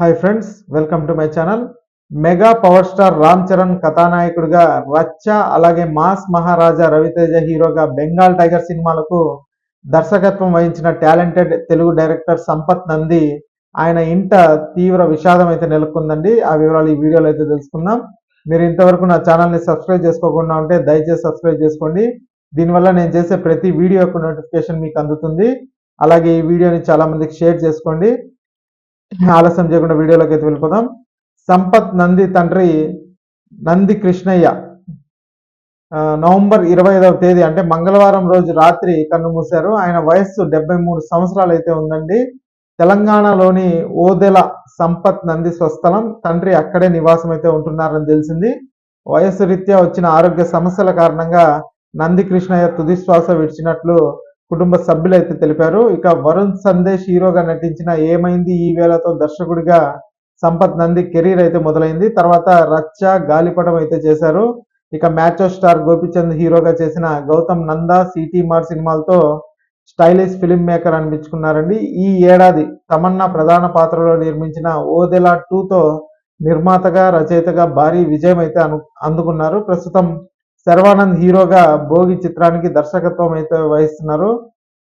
Hi friends welcome to my channel mega power star Ram Charan కథానాయకుడిగా రచ్చ అలాగే mass మహారాజా రవితేజ హీరోగా Bengal tiger సినిమాలకు దర్శకత్వం వహించిన టాలెంటెడ్ తెలుగు డైరెక్టర్ సంపత్ నంది ఆయన ఇంట తీవ్ర విషాదం అయితే నెలకొందండి ఆ వివరాలు ఈ వీడియోలో అయితే తెలుసుకుందాం. మీరు ఇంతవరకు నా ఛానల్ని సబ్స్క్రైబ్ చేసుకోకుండా ఉంటే దయచేసి సబ్స్క్రైబ్ చేసుకోండి. దీనివల్ల నేను చేసే ప్రతి వీడియో యొక్క నోటిఫికేషన్ మీకు అందుతుంది. అలాగే ఈ వీడియోని చాలామందికి షేర్ చేసుకోండి. ఆలస్యం చేయకుండా వీడియోలోకి అయితే వెళ్ళిపోదాం. సంపత్ నంది తండ్రి నంది కృష్ణయ్య. నవంబర్ ఇరవై ఐదవ తేదీ అంటే మంగళవారం రోజు రాత్రి కన్ను మూశారు. ఆయన వయస్సు డెబ్బై మూడు సంవత్సరాలు అయితే ఉందండి. తెలంగాణలోని ఓదెల సంపత్ నంది స్వస్థలం. తండ్రి అక్కడే నివాసం అయితే ఉంటున్నారని తెలిసింది. వయస్సు రీత్యా వచ్చిన ఆరోగ్య సమస్యల కారణంగా నంది కృష్ణయ్య తుది శ్వాస విడిచినట్లు కుటుంబ సభ్యులు అయితే తెలిపారు. ఇక వరుణ్ సందేశ్ హీరోగా నటించిన ఏమైంది? ఈ వేళతో దర్శకుడిగా సంపత్ నంది కెరీర్ అయితే మొదలైంది. తర్వాత రచ్చ గాలిపటం అయితే చేశారు. ఇక మ్యాచో స్టార్ గోపిచంద్ హీరోగా చేసిన గౌతమ్ నందా సిటీ మార్ సినిమాలతో స్టైలిష్ ఫిల్మ్ మేకర్ అనిపించుకున్నారండి. ఈ ఏడాది తమన్నా ప్రధాన పాత్రలో నిర్మించిన ఓదెలా టూతో నిర్మాతగా రచయితగా భారీ విజయం అయితే అను అందుకున్నారు. ప్రస్తుతం శర్వానంద్ హీరోగా భోగి చిత్రానికి దర్శకత్వం అయితే వహిస్తున్నారు.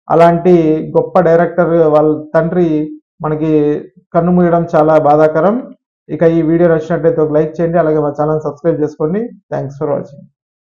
అలాంటి గొప్ప డైరెక్టర్ వాళ్ళ తండ్రి మనకి కన్ను మూయడం చాలా బాధాకరం. ఇక ఈ వీడియో నచ్చినట్లయితే ఒక లైక్ చేయండి అలాగే మా ఛానల్ సబ్స్క్రైబ్ చేసుకోండి. Thanks for watching.